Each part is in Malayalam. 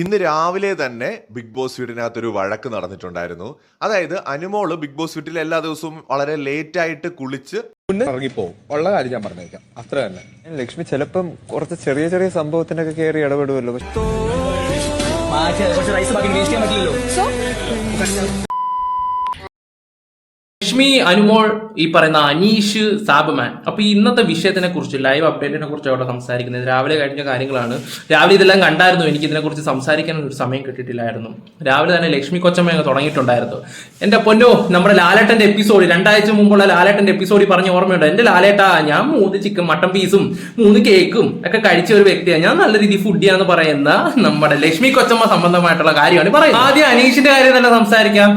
ഇന്ന് രാവിലെ തന്നെ ബിഗ് ബോസ് വീടിനകത്ത് ഒരു വഴക്ക് നടന്നിട്ടുണ്ടായിരുന്നു. അതായത് അനുമോൾ ബിഗ് ബോസ് വീട്ടിൽ എല്ലാ ദിവസവും വളരെ ലേറ്റ് ആയിട്ട് കുളിച്ച് മുന്നേ ഇറങ്ങിപ്പോവും. ഉള്ള കാര്യം ഞാൻ പറഞ്ഞേക്കാം. അത്ര തന്നെ. ലക്ഷ്മി ചിലപ്പം കുറച്ച് ചെറിയ ചെറിയ സംഭവത്തിനൊക്കെ കയറി ഇടപെടുമല്ലോ പക്ഷെ മാറ്റി അത് കുറച്ച് റൈസ് ബാക്കി വേസ്റ്റ് ചെയ്യാൻ പറ്റില്ലല്ലോ ലക്ഷ്മി അനുമോൾ ഈ പറയുന്ന അനീഷ് സാബുമാൻ. അപ്പൊ ഇന്നത്തെ വിഷയത്തിനെ കുറിച്ച് ലൈവ് അപ്ഡേറ്റിനെ കുറിച്ച് അവിടെ സംസാരിക്കുന്നത് രാവിലെ കഴിഞ്ഞ കാര്യങ്ങളാണ്. രാവിലെ ഇതെല്ലാം കണ്ടായിരുന്നു. എനിക്ക് ഇതിനെ കുറിച്ച് സംസാരിക്കാൻ ഒരു സമയം കിട്ടിയിട്ടില്ലായിരുന്നു. രാവിലെ തന്നെ ലക്ഷ്മി കൊച്ചമ്മ തുടങ്ങിയിട്ടുണ്ടായിരുന്നു. എന്റെ പൊന്നോ നമ്മുടെ ലാലേട്ടന്റെ എപ്പിസോഡ് രണ്ടാഴ്ച മുമ്പുള്ള ലാലേട്ടന്റെ എപ്പിസോഡിൽ പറഞ്ഞ ഓർമ്മയുണ്ട്? എന്റെ ലാലേട്ടാ ഞാൻ മൂന്ന് ചിക്കൻ മട്ടൻ പീസും മൂന്ന് കേക്കും ഒക്കെ കഴിച്ച ഒരു വ്യക്തിയാണ് ഞാൻ നല്ല രീതിയിൽ ഫുഡിയാന്ന് പറയുന്ന നമ്മുടെ ലക്ഷ്മി കൊച്ചമ്മ സംബന്ധമായിട്ടുള്ള കാര്യമാണ് പറയുന്നത്. ആദ്യം അനീഷിന്റെ കാര്യം തന്നെ സംസാരിക്കാം.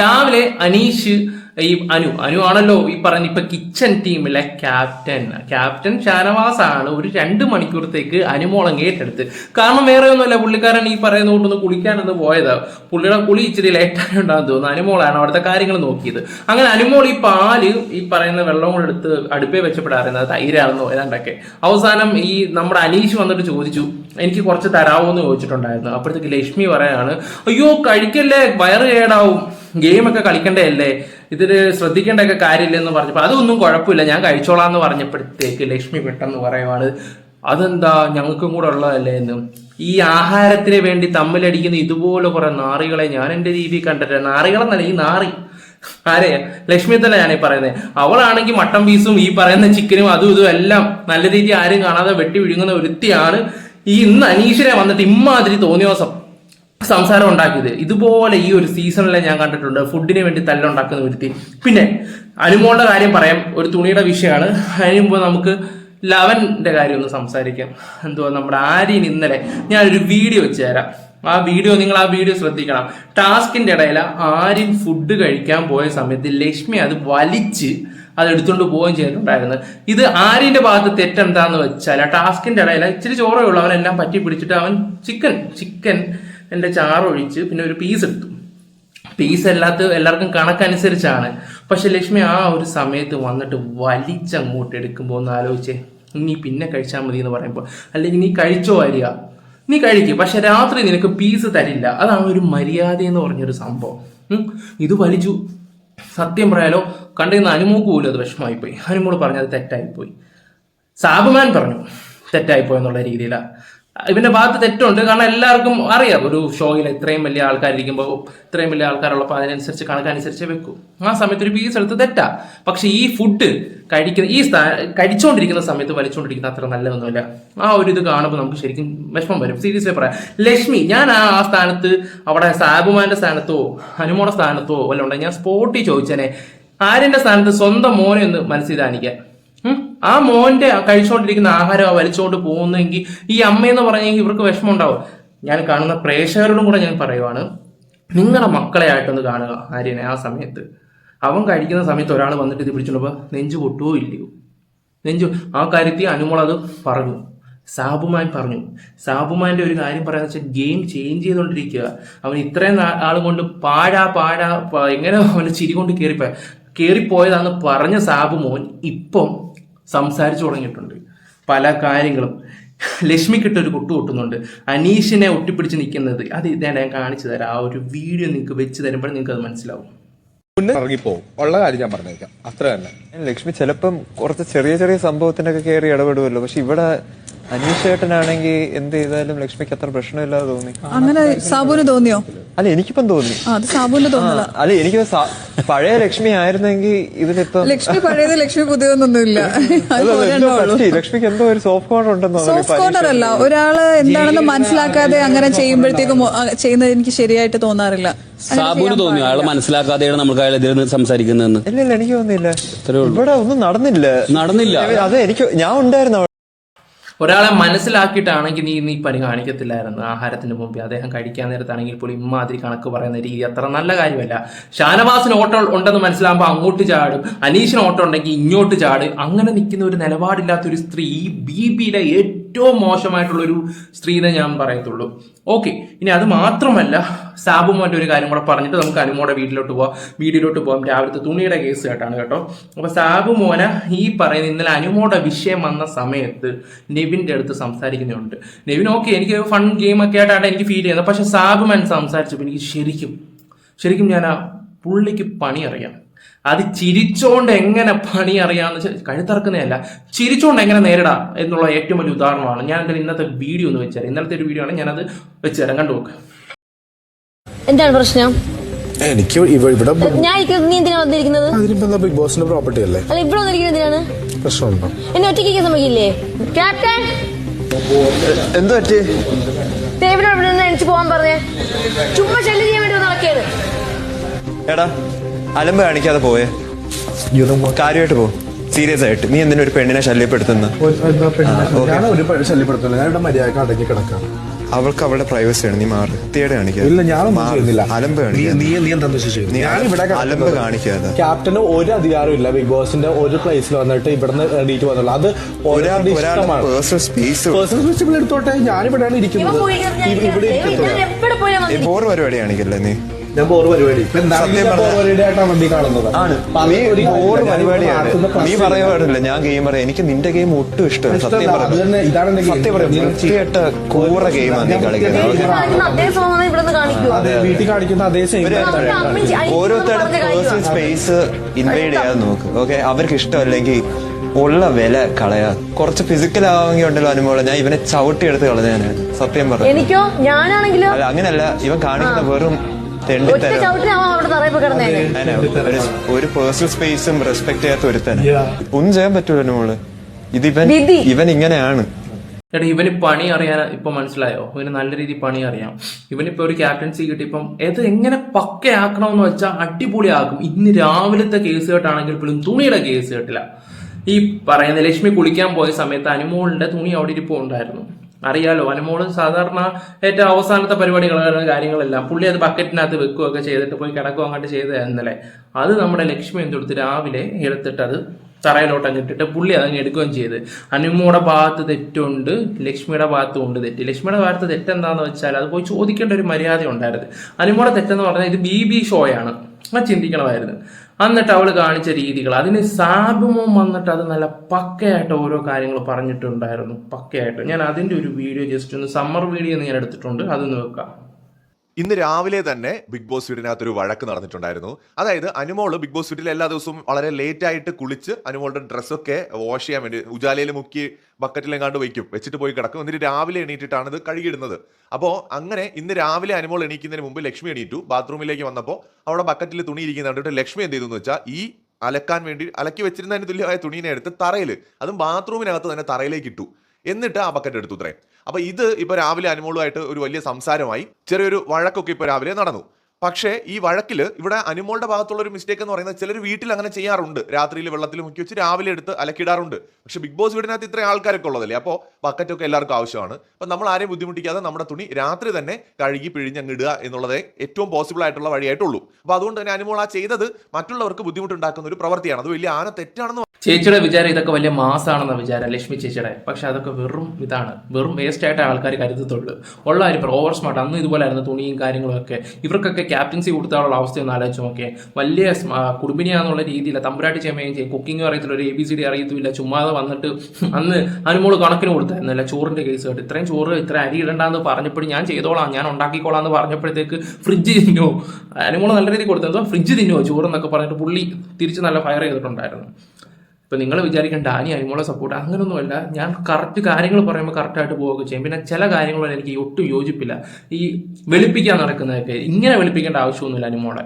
രാവിലെ അനീഷ് ഈ അനു അനു ആണല്ലോ ഈ പറഞ്ഞ ഇപ്പൊ കിച്ചൺ ടീമിലെ ക്യാപ്റ്റൻ ക്യാപ്റ്റൻ ഷാനവാസ് ആണ് ഒരു രണ്ട് മണിക്കൂറത്തേക്ക് അനുമോളം ഏറ്റെടുത്ത്. കാരണം വേറെ ഒന്നുമല്ല പുള്ളിക്കാരൻ ഈ പറയുന്ന കൊണ്ടൊന്ന് കുളിക്കാനൊന്ന് പോയതാ. പുള്ളിയുടെ കുളി ഇച്ചിരി ലേറ്റായി ഉണ്ടാകും തോന്നുന്നു. അനുമോളാണ് അവിടുത്തെ കാര്യങ്ങൾ നോക്കിയത്. അങ്ങനെ അനുമോൾ ഈ പാൽ ഈ പറയുന്ന വെള്ളം കൂടെ എടുത്ത് അടുപ്പേ വെച്ചപ്പെടാറുന്നത് തൈരാണെന്നോ ഏതാണ്ടൊക്കെ. അവസാനം ഈ നമ്മുടെ അനീഷ് വന്നിട്ട് ചോദിച്ചു എനിക്ക് കുറച്ച് തരാമോ എന്ന് ചോദിച്ചിട്ടുണ്ടായിരുന്നു. അപ്പോഴത്തേക്ക് ലക്ഷ്മി പറയാണ് അയ്യോ കഴിക്കല്ലേ? വയറ് കേടാവും. ഗെയിമൊക്കെ കളിക്കണ്ടേ ഇതിൽ ശ്രദ്ധിക്കേണ്ടൊക്കെ കാര്യമില്ലെന്ന് പറഞ്ഞപ്പോൾ അതൊന്നും കുഴപ്പമില്ല. ഞാൻ കഴിച്ചോളാം എന്ന് പറഞ്ഞപ്പോഴത്തേക്ക് ലക്ഷ്മി പെട്ടെന്ന് പറയുവാണ് അതെന്താ ഞങ്ങൾക്കും കൂടെ ഉള്ളതല്ലേ എന്ന്? ഈ ആഹാരത്തിന് വേണ്ടി തമ്മിലടിക്കുന്ന ഇതുപോലെ കുറെ നാറികളെ ഞാൻ എന്റെ രീതിയിൽ കണ്ടിട്ട് നാറികളെന്നല്ല ഈ നാറി. ആരെ? ലക്ഷ്മി തന്നെ ഞാനീ പറയുന്നത് അവളാണെങ്കിൽ മട്ടൻ പീസും ഈ പറയുന്ന ചിക്കനും അതും ഇതും എല്ലാം നല്ല രീതിയിൽ ആരും കാണാതെ വെട്ടി വിഴുങ്ങുന്ന ഒരുത്തിയാണ് ഈ ഇന്ന് അനീഷിനെ വന്നിട്ട് ഇമ്മാതിരി തോന്നിയോസം സംസാരം ഉണ്ടാക്കിയത്. ഇതുപോലെ ഈ ഒരു സീസണിലെ ഞാൻ കണ്ടിട്ടുണ്ട്. ഫുഡിന് വേണ്ടി തല്ലുണ്ടാക്കുന്ന ഒരുത്തി പിന്നെ അനുമോളുടെ കാര്യം പറയാം. ഒരു തുണിയുടെ വിഷയമാണ്. അതിന് നമുക്ക് ലവന്റെ കാര്യം ഒന്ന് സംസാരിക്കാം. എന്തുവാ നമ്മുടെ ആര്യൻ ഇന്നലെ ഞാൻ ഒരു വീഡിയോ വെച്ച് തരാം ആ വീഡിയോ നിങ്ങൾ ആ വീഡിയോ ശ്രദ്ധിക്കണം. ടാസ്കിന്റെ ഇടയിൽ ആര്യൻ ഫുഡ് കഴിക്കാൻ പോയ സമയത്ത് ലക്ഷ്മി അത് വലിച്ച് അത് എടുത്തുകൊണ്ട് പോവുകയും ചെയ്തിട്ടുണ്ടായിരുന്നു. ഇത് ആര്യന്റെ ഭാഗത്ത് തെറ്റെന്താന്ന് വെച്ചാൽ ആ ടാസ്കിന്റെ ഇടയിൽ ഇച്ചിരി ചോറേ ഉള്ളൂ. അവനെല്ലാം പറ്റി പിടിച്ചിട്ട് അവൻ ചിക്കൻ ചിക്കൻ എന്റെ ചാറൊഴിച്ച് പിന്നെ ഒരു പീസ് എടുത്തു. പീസ് എല്ലാത്ത എല്ലാവർക്കും കണക്കനുസരിച്ചാണ്. പക്ഷെ ലക്ഷ്മി ആ ഒരു സമയത്ത് വന്നിട്ട് വലിച്ചങ്ങോട്ട് എടുക്കുമ്പോൾ ഒന്ന് ആലോചിച്ചേ നീ പിന്നെ കഴിച്ചാൽ മതി എന്ന് പറയുമ്പോൾ അല്ലെങ്കിൽ നീ കഴിച്ചോ വരിക നീ കഴിക്കും. പക്ഷെ രാത്രി നിനക്ക് പീസ് തരില്ല. അതാണ് ഒരു മര്യാദ എന്ന് പറഞ്ഞൊരു സംഭവം. ഇത് വലിച്ചു. സത്യം പറയാലോ കണ്ടിരുന്ന അനുമോക്ക് പോലും അത് വിഷമമായിപ്പോയി. അനുമോട് പറഞ്ഞത് തെറ്റായിപ്പോയി. സാബുമാൻ പറഞ്ഞു തെറ്റായിപ്പോയെന്നുള്ള രീതിയിലാണ് ഇവന്റെ ഭാഗത്ത് തെറ്റുണ്ട്. കാരണം എല്ലാവർക്കും അറിയാം. ഒരു ഷോയിൽ ഇത്രയും വലിയ ആൾക്കാരിരിക്കുമ്പോൾ ഇത്രയും വലിയ ആൾക്കാരുള്ളപ്പോൾ അതിനനുസരിച്ച് കണക്കനുസരിച്ച് വെക്കും. ആ സമയത്ത് ഒരു പീസ് എടുത്ത് തെറ്റാ. പക്ഷെ ഈ ഫുഡ് കഴിക്കുന്ന ഈ സ്ഥാ കഴിച്ചുകൊണ്ടിരിക്കുന്ന സമയത്ത് വലിച്ചുകൊണ്ടിരിക്കുന്ന അത്ര നല്ലതൊന്നുമില്ല. ആ ഒരു ഇത് കാണുമ്പോൾ നമുക്ക് ശരിക്കും വിഷമം വരും. സീരിയസ്ലി പറയാം. ലക്ഷ്മി ഞാൻ ആ ആ സ്ഥാനത്ത് അവിടെ സാബുമാന്റെ സ്ഥാനത്തോ ഹനുമോടെ സ്ഥാനത്തോ വല്ല ഉണ്ടെങ്കിൽ ഞാൻ സ്പോട്ടി ചോദിച്ചേനെ. ആര്യന്റെ സ്ഥാനത്ത് സ്വന്തം മോനെ ഒന്ന് മനസ്സിലാനിക്കാൻ ഉം. ആ മോന്റെ കഴിച്ചുകൊണ്ടിരിക്കുന്ന ആഹാരം ആ വലിച്ചുകൊണ്ട് പോകുന്നെങ്കിൽ ഈ അമ്മയെന്ന് പറഞ്ഞെങ്കിൽ ഇവർക്ക് വിഷമം ഉണ്ടാവും ഞാൻ കാണുന്ന പ്രേക്ഷകരോടും കൂടെ ഞാൻ പറയുവാണ് നിങ്ങളുടെ മക്കളെ ആയിട്ടൊന്ന് കാണുക ആര്യനെ ആ സമയത്ത്. അവൻ കഴിക്കുന്ന സമയത്ത് ഒരാൾ വന്നിട്ട് ഇത് പിടിച്ചോണ്ടപ്പോ നെഞ്ചു പൊട്ടുവോ ഇല്ലയോ? നെഞ്ചു ആ കാര്യത്തിൽ അനുമോൾ അത് പറഞ്ഞു. സാബുമാൻ പറഞ്ഞു. സാബുമാന്റെ ഒരു കാര്യം പറയാന്ന് വെച്ചാൽ ഗെയിം ചേഞ്ച് ചെയ്തുകൊണ്ടിരിക്കുക അവൻ ഇത്രയും ആൾ കൊണ്ട് പാഴാ പാഴാ എങ്ങനെ അവന് ചിരി കൊണ്ട് കയറിപ്പോയ കയറിപ്പോയതാന്ന് പറഞ്ഞ സാബു മോൻ ഇപ്പം സംസാരിച്ചു തുടങ്ങിയിട്ടുണ്ട്. പല കാര്യങ്ങളും. ലക്ഷ്മിക്കിട്ട് ഒരു കുട്ടു കൊട്ടുന്നുണ്ട്. അനീഷിനെ ഒട്ടിപ്പിടിച്ച് നിൽക്കുന്നത്. അത് ഇതാണ് ഞാൻ കാണിച്ചു തരാം. ആ ഒരു വീഡിയോ നിങ്ങൾക്ക് വെച്ച് തരുമ്പോൾ നിങ്ങൾക്ക് അത് മനസ്സിലാവും ഉള്ള കാര്യം ഞാൻ പറഞ്ഞേക്കാം. അത്ര തന്നെ ലക്ഷ്മി ചിലപ്പം കുറച്ച് ചെറിയ ചെറിയ സംഭവത്തിനൊക്കെ കയറി ഇടപെടുമല്ലോ പക്ഷെ ഇവിടെ അനീഷ് ചേട്ടനാണെങ്കിൽ എന്ത് ചെയ്താലും ലക്ഷ്മിക്ക് അത്ര പ്രശ്നമില്ലാതെ തോന്നി. അങ്ങനെ സാബുന് തോന്നിയോ? അല്ല എനിക്കിപ്പം തോന്നി. ആ അത് തോന്നല അല്ല എനിക്ക് സ- പഴയ ലക്ഷ്മി ആയിരുന്നെങ്കിൽ ഇതിലിപ്പം ലക്ഷ്മി പഴയത് ലക്ഷ്മി അത് അല്ല, ഉള്ളൂ. പറ്റി. ലക്ഷ്മിക്ക് എന്തോ ഒരു സോഫ്റ്റ് കോർണർ ഉണ്ടെന്ന് തോന്നുന്നു സോഫ്റ്റ് കോർണർ അല്ല. ഒരാൾ എന്താണെന്ന് മനസ്സിലാക്കാതെ അങ്ങനെ ചെയ്യുമ്പോഴത്തേക്കും ചെയ്യുന്നത് എനിക്ക് ശരിയായിട്ട് തോന്നാറില്ല. അങ്ങനെ ചെയ്യാൻ തോന്നിയോ? അയാൾ മനസ്സിലാക്കാതെയാണ് നമുക്ക് അയാൾ എതിരെ സംസാരിക്കുന്നതെന്ന്. ഇല്ല ഇല്ല എനിക്ക് തോന്നിയില്ല. ഇത്രേ ഉള്ളൂ. ഇവിടെ ഒന്നും നടന്നില്ല. നടന്നില്ല. അതെ എനിക്ക് ഞാൻ ഉണ്ടായിരുന്നു അവിടെ. ഒരാളെ മനസ്സിലാക്കിയിട്ടാണെങ്കിൽ നീ നീ പണി കാണിക്കത്തില്ലായിരുന്നു ആഹാരത്തിന് മുമ്പ്. അദ്ദേഹം കഴിക്കാൻ നേരത്താണെങ്കിൽ പോലും ഇമ്മാതിരി കണക്ക് പറയുന്ന രീതി അത്ര നല്ല കാര്യമല്ല. ഷാനവാസിന് ഓട്ടോ ഉണ്ടെന്ന് മനസ്സിലാകുമ്പോൾ അങ്ങോട്ട് ചാടും. അനീഷിന് ഓട്ടോ ഉണ്ടെങ്കിൽ ഇങ്ങോട്ട് ചാടും. അങ്ങനെ നിൽക്കുന്ന ഒരു നിലപാടില്ലാത്ത ഒരു സ്ത്രീ ബി ബിയിലെ ഏറ്റവും മോശമായിട്ടുള്ളൊരു സ്ത്രീനെ ഞാൻ പറയത്തുള്ളൂ. ഓക്കെ ഇനി അത് മാത്രമല്ല സാബുമായിട്ട് ഒരു കാര്യം കൂടെ പറഞ്ഞിട്ട് നമുക്ക് അനുമോടെ വീട്ടിലോട്ട് പോവാം. വീട്ടിലോട്ട് പോവാം. രാവിലത്തെ തുണിയുടെ കേസ് കേട്ടാണ് കേട്ടോ. അപ്പൊ സാബുമോന ഈ പറയുന്ന ഇന്നലെ അനുമോടെ വിഷയം വന്ന സമയത്ത് നെവിന്റെ അടുത്ത് സംസാരിക്കുന്നുണ്ട് നെവിൻ ഓക്കെ എനിക്ക് ഫൺ ഗെയിം ഒക്കെ ആയിട്ടാണ് എനിക്ക് ഫീൽ ചെയ്യുന്നത്. പക്ഷെ സാബുമാൻ സംസാരിച്ചപ്പോൾ എനിക്ക് ശരിക്കും ശരിക്കും ഞാൻ ആ പുള്ളിക്ക് പണി അറിയാം. അത് ചിരിച്ചോണ്ട് എങ്ങനെ പണി അറിയാന്ന് വെച്ചാൽ കഴുത്തിറക്കുന്നതല്ല ചിരിച്ചോണ്ട് എങ്ങനെ നേരിടാം എന്നുള്ള ഏറ്റവും വലിയ ഉദാഹരണമാണ് ഞാൻ എന്റെ ഇന്നത്തെ വീഡിയോ ഒന്ന് വെച്ചാൽ ഇന്നലത്തെ ഒരു വീഡിയോ ആണ് ഞാനത് വെച്ചുതരാം. കണ്ടു നോക്ക്. എന്താണ് പ്രശ്നം? എനിക്ക് ഇവ- ഇവിടെ ഞാൻ നീ എന്തിനാ വന്നിരിക്കുന്നത്? ബിഗ് ബോസിന്റെ പ്രോപ്പർട്ടി അല്ലേ? അല്ല ഇവിടെ വന്നിരിക്കുന്നത് എന്തിനാണ്? പ്രശ്നമുണ്ടോ? എന്നെ ഒറ്റയ്ക്ക് സമ്മതിക്കില്ലേ? ക്യാപ്റ്റൻ എന്തു പറ്റി? ദേവിനോട് നിന്ന് പോകാൻ പറഞ്ഞേ? ചുമ്മാ ശല്യം ചെയ്യാൻ വേണ്ടി നടക്കിയത് എടാ അലമ്പ് കാണിക്കാതെ പോയേ കാര്യമായിട്ട് പോ. സീരിയസ് ആയിട്ട്. നീ എന്തിനൊരു പെണ്ണിനെ ശല്യപ്പെടുത്തുന്ന? ഞാൻ ഒരു ശല്യപ്പെടുത്തില്ല ഞാൻ ഇവിടെ മര്യാദയ്ക്ക് അടങ്ങി കിടക്കാം. അവൾക്ക് അവളുടെ നീ മാറി. ചെയ്യുന്നില്ല. അലമ്പ് നീ കാണിക്കാതെ. നീ നീ എന്താ ചെയ്യുന്നത് നീ ഞാൻ ഇവിടെ അലമ്പ് കാണിക്കാതെ. ക്യാപ്റ്റന് ഒരു അധികാരം ഇല്ല. ബിഗ് ബോസിന്റെ ഒരു പ്ലേസിൽ വന്നിട്ട് ഇവിടുന്ന് എണീറ്റ് വന്നുള്ളൂ അത് പേഴ്സണൽ സ്പേസ് പേഴ്സണൽ സ്പേസ് എടുത്തോട്ടെ? ഞാൻ ഇവിടെയാണ് ഇരിക്കുന്നത് ഇവിടെ ബോർ പരിപാടി കാണിക്കല്ലേ നീ? ഞാൻ ബോർ പരിപാടി. നീ ഒരു. ബോർ പരിപാടിയാണ്. നീ പ്രശ്നം പറയാൻ പാടില്ല. ഞാൻ ഗെയിം പറയാം. എനിക്ക് നിന്റെ ഗെയിം ഒട്ടും ഇഷ്ടമാണ് സത്യം പറയാം സത്യം പറയാം. വൃത്തികെട്ട കൂറ ഗെയിമാണ് നീ കളിക്കുന്നത്. ഓരോരുത്തരുടെ പേഴ്സണൽ സ്പേസ് ഇൻവൈഡ് ചെയ്യാതെ നോക്ക്. ഓക്കെ അവർക്ക് ഇഷ്ടമല്ലെങ്കിൽ ഉള്ള വില കളയാ. കുറച്ച് ഫിസിക്കൽ ആവാമെങ്കിൽ ഉണ്ടല്ലോ അനുഭവം ഞാൻ ഇവനെ ചവിട്ടി എടുത്ത് കളഞ്ഞു സത്യം പറഞ്ഞു എനിക്കോ? ഞാനാണെങ്കിലും? അല്ല അങ്ങനല്ല ഇവൻ കാണിക്കുന്ന വെറും ഒറ്റ അവിടെ തറയപ്പ് കിടന്നേനെ. അങ്ങനെ ഒരു ഒരു പേഴ്സണൽ സ്പേസും റെസ്പെക്ട് ചെയ്യാത്ത ഒരുത്തന. ഒന്നും ചെയ്യാൻ പറ്റൂല മോൾ. ഇത് ഇവൻ വിധി. ഇവൻ ഇങ്ങനെയാണ്. ഇവന് പണി അറിയാൻ ഇപ്പൊ മനസ്സിലായോ? ഇവന് നല്ല രീതിയിൽ പണി അറിയാം. ഇവനിപ്പോ ഒരു ക്യാപ്റ്റൻസി കിട്ടി ഇപ്പം ഇത് എങ്ങനെ പക്കയാക്കണമെന്ന് വെച്ചാൽ അടിപൊളിയാക്കും. ഇന്ന് രാവിലത്തെ കേസ് കേട്ടാണെങ്കിൽ പോലും തുണിയുടെ കേസ് കേട്ടില്ല. ഈ പറയുന്ന ലക്ഷ്മി കുളിക്കാൻ പോയ സമയത്ത് അനുമോളിന്റെ തുണി അവിടെ ഇരിപ്പുണ്ടായിരുന്നു. അറിയാലോ അനുമോൾ സാധാരണ ഏറ്റവും അവസാനത്തെ പരിപാടികളാണ് കാര്യങ്ങളെല്ലാം. പുള്ളി അത് ബക്കറ്റിനകത്ത് വെക്കുകയൊക്കെ ചെയ്തിട്ട് പോയി കിടക്കുക അങ്ങോട്ട് ചെയ്തതായിരുന്നല്ലേ അത് നമ്മുടെ ലക്ഷ്മി എന്തെടുത്ത് രാവിലെ എടുത്തിട്ട് അത് തറയിലോട്ട് അങ്ങ് ഇട്ടിട്ട് പുള്ളി അതങ്ങ് എടുക്കുകയും ചെയ്ത്. അനുമോടെ ഭാഗത്ത് തെറ്റുണ്ട് ലക്ഷ്മിയുടെ ഭാഗത്തും ഉണ്ട് തെറ്റ്. ലക്ഷ്മിയുടെ ഭാഗത്ത് തെറ്റെന്താന്ന് വെച്ചാൽ അത് പോയി ചോദിക്കേണ്ട ഒരു മര്യാദ ഉണ്ടായിരുന്നു അനുമോടെ തെറ്റെന്ന് പറഞ്ഞാൽ ഇത് ബി ബി ഷോയാണ്. ചിന്തിക്കണമായിരുന്നു. എന്നിട്ട് അവൾ കാണിച്ച രീതികൾ. അതിന് സാബുമോൻ വന്നിട്ട് അത് നല്ല പക്കയായിട്ട് ഓരോ കാര്യങ്ങൾ പറഞ്ഞിട്ടുണ്ടായിരുന്നു. പക്കയായിട്ട്. ഞാൻ അതിന്റെ ഒരു വീഡിയോ ജസ്റ്റ് ഒന്ന് സമ്മർ വീഡിയോ ഞാൻ എടുത്തിട്ടുണ്ട്. അതൊന്ന് വെക്കാം. ഇന്ന് രാവിലെ തന്നെ ബിഗ് ബോസ് വീടിനകത്ത് ഒരു വഴക്ക് നടന്നിട്ടുണ്ടായിരുന്നു. അതായത് അനുമോൾ ബിഗ് ബോസ് വീട്ടിൽ എല്ലാ ദിവസവും വളരെ ലേറ്റ് ആയിട്ട് കുളിച്ച് അനുമോളുടെ ഡ്രസ്സൊക്കെ വാഷ് ചെയ്യാൻ വേണ്ടി ഉജാലയിൽ മുക്കി ബക്കറ്റിലെങ്ങാണ്ട് വയ്ക്കും. വെച്ചിട്ട് പോയി കിടക്കും. എന്നിട്ട് രാവിലെ എണീറ്റിട്ടാണ് ഇത് കഴുകിയിടുന്നത്. അപ്പോൾ അങ്ങനെ ഇന്ന് രാവിലെ അനുമോൾ എണീക്കുന്നതിന് മുമ്പ് ലക്ഷ്മി എണീറ്റു. ബാത്റൂമിലേക്ക് വന്നപ്പോൾ അവിടെ ബക്കറ്റിൽ തുണി ഇരിക്കുന്ന കണ്ടിട്ട് ലക്ഷ്മി എന്ത് ചെയ്തു എന്ന് വെച്ചാൽ ഈ അലക്കാൻ വേണ്ടി അലക്കി വെച്ചിരുന്നതിന് തുല്യമായ തുണീനെ എടുത്ത് തറയിൽ അതും ബാത്റൂമിനകത്ത് തന്നെ തറയിലേക്ക് ഇട്ടു. എന്നിട്ട് ആ ബക്കറ്റ് എടുത്തു ഇത്രയും. അപ്പൊ ഇത് ഇപ്പൊ രാവിലെ അനുമോളുമായിട്ട് ഒരു വലിയ സംസാരമായി. ചെറിയൊരു വഴക്കൊക്കെ ഇപ്പൊ രാവിലെ നടന്നു. പക്ഷേ ഈ വഴക്കിൽ ഇവിടെ അനുമോളുടെ ഭാഗത്തുള്ള ഒരു മിസ്റ്റേക്ക് എന്ന് പറയുന്നത് ചിലർ വീട്ടിൽ അങ്ങനെ ചെയ്യാറുണ്ട്. രാത്രിയിൽ വെള്ളത്തിൽ മുക്കി വെച്ച് രാവിലെ എടുത്ത് അലക്കിടാറുണ്ട്. പക്ഷെ ബിഗ് ബോസ് വീടിനകത്ത് ഇത്രയും ആൾക്കാരൊക്കെ ഉള്ളതല്ലേ? അപ്പോൾ ബക്കറ്റൊക്കെ എല്ലാവർക്കും ആവശ്യമാണ്. അപ്പം നമ്മൾ ആരെയും ബുദ്ധിമുട്ടിക്കാതെ നമ്മുടെ തുണി രാത്രി തന്നെ കഴുകി പിഴിഞ്ഞ് പിഴിഞ്ഞങ്ങ് ഇടുക എന്നുള്ളതേ ഏറ്റവും പോസിബിൾ ആയിട്ടുള്ള വഴിയായിട്ടുള്ളൂ. അപ്പോൾ അതുകൊണ്ട് തന്നെ അനുമോൾ ആ ചെയ്തത് മറ്റുള്ളവർക്ക് ബുദ്ധിമുട്ടുണ്ടാക്കുന്ന ഒരു പ്രവൃത്തിയാണ്. അത് വലിയ ആന തെറ്റാണെന്ന് ചേച്ചിയുടെ വിചാരം ഇതൊക്കെ വലിയ മാസാണെന്ന വിചാരം ലക്ഷ്മി ചേച്ചിയുടെ. പക്ഷെ അതൊക്കെ വെറും ഇതാണ്. വെറും വേസ്റ്റ് ആയിട്ട് ആൾക്കാർ കരുതത്തുള്ളൂ. ഉള്ള ഒരു പ്രോവർ സ്മാർട്ട് അന്ന് ഇതുപോലായിരുന്നു തുണിയും കാര്യങ്ങളും ഒക്കെ. ഇവർക്കൊക്കെ ക്യാപ്റ്റൻസി കൊടുത്താലുള്ള അവസ്ഥ ഒന്ന് ആലോചിച്ച് നോക്കിയേ. വലിയ കുടുംബിനിയാന്നുള്ള രീതിയിൽ തമ്പുരാട്ടി ചെയ്യുകയും ചെയ്യും. കുക്കിംഗ് അറിയത്തില്ല ഒരു എ ബി സി ഡി അറിയത്തില്ല ചുമ്മാതെ വന്നിട്ട് അന്ന് അനുമോൾ കണക്കിന് കൊടുത്തായിരുന്നല്ല ചോറിന്റെ കേസ് കേട്ട്. ഇത്രയും ചോറ് ഇത്ര അരി ഇടണ്ടെന്ന് പറഞ്ഞപ്പോഴും ഞാൻ ചെയ്തോളാം ഞാൻ ഉണ്ടാക്കിക്കോളാം എന്ന് പറഞ്ഞപ്പോഴത്തേക്ക് ഫ്രിഡ്ജ് തിന്നോ. അനുമോൾ നല്ല രീതിയിൽ കൊടുത്തെന്തോ ഫ്രിഡ്ജ് തിന്നോ ചോറ് എന്നൊക്കെ പറഞ്ഞിട്ട് പുള്ളി തിരിച്ച് നല്ല ഫയർ ചെയ്തിട്ടുണ്ടായിരുന്നു. ഇപ്പൊ നിങ്ങൾ വിചാരിക്കേണ്ട ഡാനി അനിമോളെ സപ്പോർട്ട് അങ്ങനെയൊന്നുമല്ല ഞാൻ കറക്റ്റ് കാര്യങ്ങൾ പറയുമ്പോൾ കറക്റ്റായിട്ട് പോവുകയൊക്കെ ചെയ്യും. പിന്നെ ചില കാര്യങ്ങളോട് എനിക്ക് ഒട്ടും യോജിപ്പില്ല. ഈ വെളുപ്പിക്കാൻ നടക്കുന്നതൊക്കെ ഇങ്ങനെ വെളുപ്പിക്കേണ്ട ആവശ്യമൊന്നുമില്ല അനിമോളെ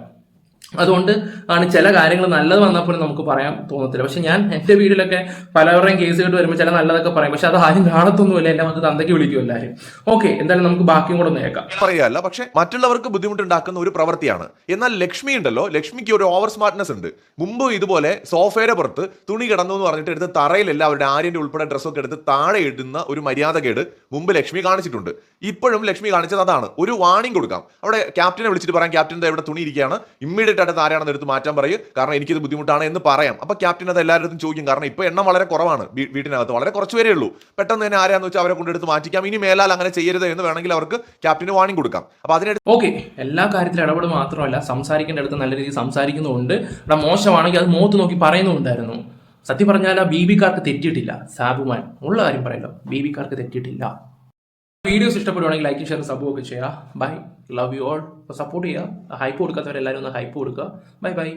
അതുകൊണ്ട് ആണ് ചില കാര്യങ്ങൾ നല്ലത് വന്നപ്പോഴും നമുക്ക് പറയാൻ തോന്നത്തില്ല. പക്ഷെ ഞാൻ എന്റെ വീട്ടിലൊക്കെ പലവരുടെയും കേസ് കേട്ട് വരുമ്പോൾ ചില നല്ലതൊക്കെ പറയും. പക്ഷെ അത് ആരും കാണത്തൊന്നുമില്ല. എല്ലാം വന്ന് തന്തയ്ക്ക് വിളിക്കും എല്ലാവരും. ഓക്കെ എന്തായാലും നമുക്ക് ബാക്കിയും കൂടെ ഒന്ന് കേൾക്കാം. പറയുകയല്ല. പക്ഷെ മറ്റുള്ളവർക്ക് ബുദ്ധിമുട്ടുണ്ടാക്കുന്ന ഒരു പ്രവൃത്തിയാണ്. എന്നാൽ ലക്ഷ്മി ഉണ്ടല്ലോ. ലക്ഷ്മിക്ക് ഒരു ഓവർ സ്മാർട്ട്നെസ് ഉണ്ട്. മുമ്പ് ഇതുപോലെ സോഫയുടെ പുറത്ത് തുണി കിടന്നു എന്ന് പറഞ്ഞിട്ട് എടുത്ത് തറയിൽ എല്ലാവരുടെ ആര്യന്റെ ഉൾപ്പെടെ ഡ്രസ്സൊക്കെ എടുത്ത് താഴെ ഇടുന്ന ഒരു മര്യാദകേട് മുമ്പ് ലക്ഷ്മി കാണിച്ചിട്ടുണ്ട്. ഇപ്പോഴും ലക്ഷ്മി കാണിച്ചത് അതാണ്. ഒരു വാണിംഗ് കൊടുക്കാം. അവിടെ ക്യാപ്റ്റനെ വിളിച്ചിട്ട് പറയാം. ക്യാപ്റ്റൻ ഇവിടെ തുണി ഇരിക്കുകയാണ്. ഇമ്മീഡിയറ്റ് ആയിട്ട് ആരാണെന്ന് എടുത്ത് മാറ്റാൻ പറയും. കാരണം എനിക്കിത് ബുദ്ധിമുട്ടാണ് എന്ന് പറയാം. അപ്പോൾ ക്യാപ്റ്റൻ അത് എല്ലാവരും ചോദിക്കും. കാരണം ഇപ്പോൾ എണ്ണം വളരെ കുറവാണ് വീട്ടിനകത്ത്. വളരെ കുറച്ച് പേരേ ഉള്ളൂ. പെട്ടെന്ന് തന്നെ ആരാന്ന് വെച്ചാൽ അവരെ കൊണ്ടെടുത്ത് മാറ്റിക്കാം. ഇനി മേലാൽ അങ്ങനെ ചെയ്യരുത് എന്ന് വേണമെങ്കിൽ അവർക്ക് ക്യാപ്റ്റന് വാണിംഗ് കൊടുക്കാം. അപ്പോൾ അതിനെ ഓക്കെ എല്ലാ കാര്യത്തിലും ഇടപെടുക മാത്രമല്ല സംസാരിക്കേണ്ട അടുത്ത് നല്ല രീതിയിൽ സംസാരിക്കുന്നുണ്ട് ഇവിടെ മോശമാണെങ്കിൽ അത് മോത്ത് നോക്കി പറയുന്നുണ്ടായിരുന്നു സത്യം പറഞ്ഞാൽ ആ ബി ബിക്കാർക്ക് തെറ്റിയിട്ടില്ല. സാബുമാൻ ഉള്ള കാര്യം പറയല്ലോ. ബി ബിക്കാർക്ക് തെറ്റിയിട്ടില്ല. വീഡിയോസ് ഇഷ്ടപ്പെടുവാണെങ്കിൽ ലൈക്ക് ഷെയർ സബ്ബുമൊക്കെ ചെയ്യുക bye love you all support ചെയ്യുക ഹൈപ്പ് കൊടുക്കാത്തവരെല്ലാവരും ഒന്ന് ഹൈപ്പ് കൊടുക്കുക. Bye bye